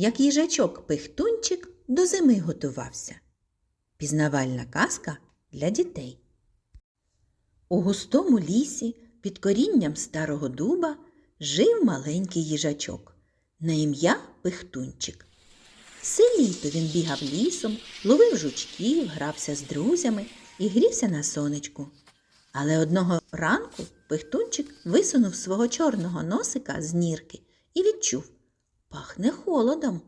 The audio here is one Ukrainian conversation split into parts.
як їжачок Пихтунчик до зими готувався. Пізнавальна казка для дітей. У густому лісі під корінням старого дуба жив маленький їжачок на ім'я Пихтунчик. Все літо він бігав лісом, ловив жучків, грався з друзями і грівся на сонечку. Але одного ранку Пихтунчик висунув свого чорного носика з нірки і відчув пахне холодом.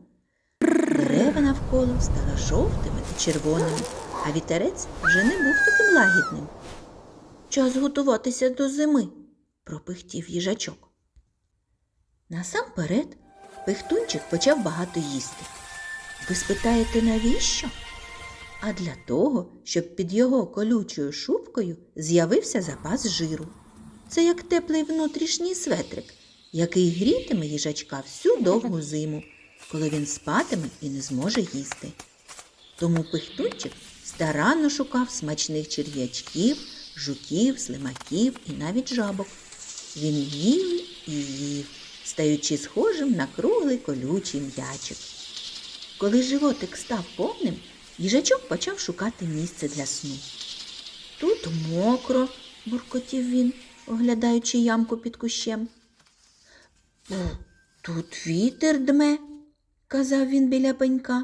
Дерева навколо стали жовтими і червоними, а вітерець вже не був таким лагідним. Час готуватися до зими, пропихтів їжачок. Насамперед Пихтунчик почав багато їсти. Ви спитаєте, навіщо? А для того, щоб під його колючою шубкою з'явився запас жиру. Це як теплий внутрішній светрик, який грітиме їжачка всю довгу зиму, коли він спатиме і не зможе їсти. Тому пихтунчик старанно шукав смачних черв'ячків, жуків, слимаків і навіть жабок. Він їв і їв, стаючи схожим на круглий колючий м'ячик. Коли животик став повним, їжачок почав шукати місце для сну. Тут мокро, буркотів він, оглядаючи ямку під кущем. «О, тут вітер дме, казав він біля пенька.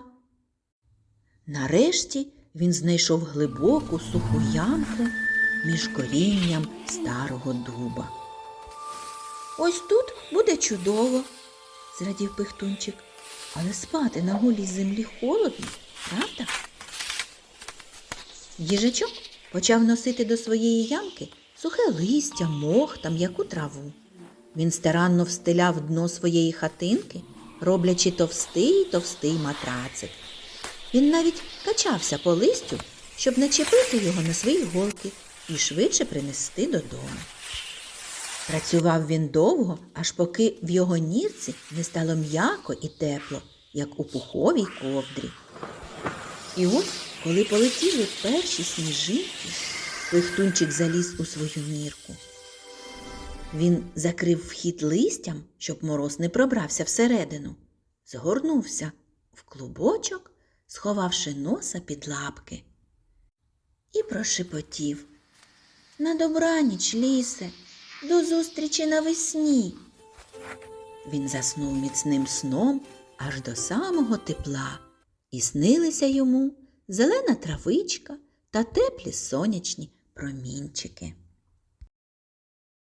Нарешті він знайшов глибоку суху ямку між корінням старого дуба. Ось тут буде чудово, зрадів пихтунчик, але спати на голій землі холодно, правда? Їжачок почав носити до своєї ямки сухе листя, мох та м'яку траву. Він старанно встиляв дно своєї хатинки, роблячи товстий товстий матрацик. Він навіть качався по листю, щоб начепити його на свої голки і швидше принести додому. Працював він довго, аж поки в його нірці не стало м'яко і тепло, як у пуховій ковдрі. І ось, коли полетіли перші сніжинки, Пихтунчик заліз у свою нірку. Він закрив вхід листям, щоб мороз не пробрався всередину, згорнувся в клубочок, сховавши носа під лапки. І прошепотів На добраніч, лісе, до зустрічі навесні. Він заснув міцним сном аж до самого тепла, і снилися йому зелена травичка та теплі сонячні промінчики.